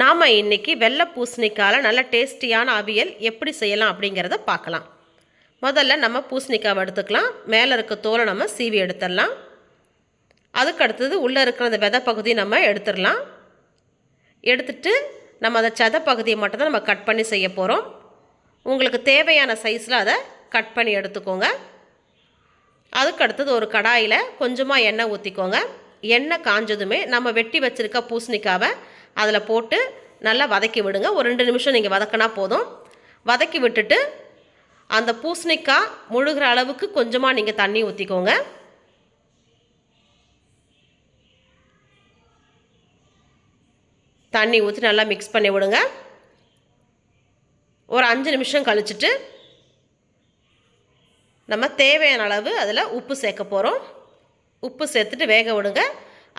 நாம் இன்றைக்கி வெள்ளை பூசணிக்காயில் நல்ல டேஸ்டியான அவியல் எப்படி செய்யலாம் அப்படிங்கிறத பார்க்கலாம். முதல்ல நம்ம பூசணிக்காவை எடுத்துக்கலாம். மேலே இருக்க தோலை நம்ம சீவி எடுத்துடலாம். அதுக்கு அடுத்தது உள்ளே இருக்கிற அந்த விதை பகுதியை நம்ம எடுத்துடலாம். எடுத்துட்டு நம்ம அந்த சத பகுதியை மட்டும்தான் நம்ம கட் பண்ணி செய்ய போகிறோம் உங்களுக்கு தேவையான சைஸில் அதை கட் பண்ணி எடுத்துக்கோங்க. அதுக்கு அடுத்தது ஒரு கடாயில் கொஞ்சமாக எண்ணெய் ஊற்றிக்கோங்க எண்ணெய் காஞ்சதுமே நம்ம வெட்டி வச்சுருக்க பூசணிக்காவை அதில் போட்டு நல்லா வதக்கி விடுங்க. ஒரு ரெண்டு நிமிஷம் நீங்கள் வதக்கினா போதும். வதக்கி விட்டுட்டு அந்த பூசணிக்காய் முழுகிற அளவுக்கு கொஞ்சமாக நீங்கள் தண்ணி ஊற்றிக்கோங்க தண்ணி ஊற்றி நல்லா மிக்ஸ் பண்ணி விடுங்க. ஒரு அஞ்சு நிமிஷம் கழிச்சிட்டு நம்ம தேவையான அளவு அதில் உப்பு சேர்க்க போகிறோம் உப்பு சேர்த்துட்டு வேக விடுங்க.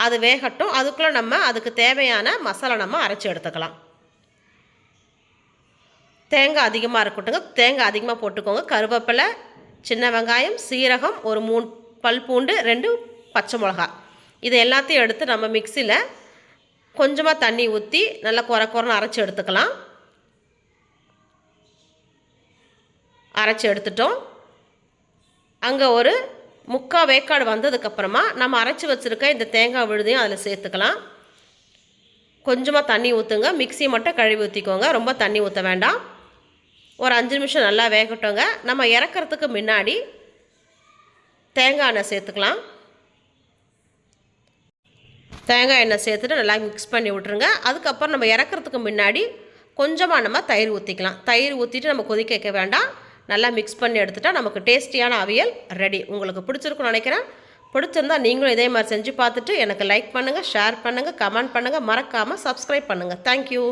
அது வேகட்டும். அதுக்குள்ளே நம்ம அதுக்கு தேவையான மசாலா நம்ம அரைச்சி எடுத்துக்கலாம். தேங்காய் அதிகமாக இருக்கட்டுங்க தேங்காய் அதிகமாக போட்டுக்கோங்க. கருவேப்பிலை சின்ன வெங்காயம் சீரகம் ஒரு மூணு பல் பூண்டு ரெண்டு பச்சை மிளகா இது எல்லாத்தையும் எடுத்து நம்ம மிக்சியில் கொஞ்சமாக தண்ணி ஊற்றி நல்லா குறை குறைன்னு அரைச்சி எடுத்துக்கலாம். அரைச்சி எடுத்துட்டோம். அங்கே ஒரு முக்கால் வேக்காடு வந்ததுக்கப்புறமா நம்ம அரைச்சி வச்சுருக்க இந்த தேங்காய் விழுதையும் அதில் சேர்த்துக்கலாம். கொஞ்சமாக தண்ணி ஊற்றுங்க மிக்சி மட்டும் கழுவி ஊற்றிக்கோங்க ரொம்ப தண்ணி ஊற்ற வேண்டாம். ஒரு அஞ்சு நிமிஷம் நல்லா வேகட்டோங்க. நம்ம இறக்கிறதுக்கு முன்னாடி தேங்காய் எண்ணெய் சேர்த்துக்கலாம். தேங்காய் எண்ணெய் சேர்த்துட்டு நல்லா மிக்ஸ் பண்ணி விட்ருங்க அதுக்கப்புறம் நம்ம இறக்கிறதுக்கு முன்னாடி கொஞ்சமாக நம்ம தயிர் ஊற்றிக்கலாம் தயிர் ஊற்றிட்டு நம்ம கொதிக்க வைக்க வேண்டாம். நல்லா மிக்ஸ் பண்ணி எடுத்துட்டால் நமக்கு டேஸ்டியான அவியல் ரெடி உங்களுக்கு பிடிச்சிருக்குன்னு நினைக்கிறேன். பிடிச்சிருந்தா நீங்களும் இதே மாதிரி செஞ்சு பார்த்துட்டு எனக்கு லைக் பண்ணுங்கள் ஷேர் பண்ணுங்கள் கமெண்ட் பண்ணுங்கள் மறக்காமல் சப்ஸ்கிரைப் பண்ணுங்கள் தேங்க்யூ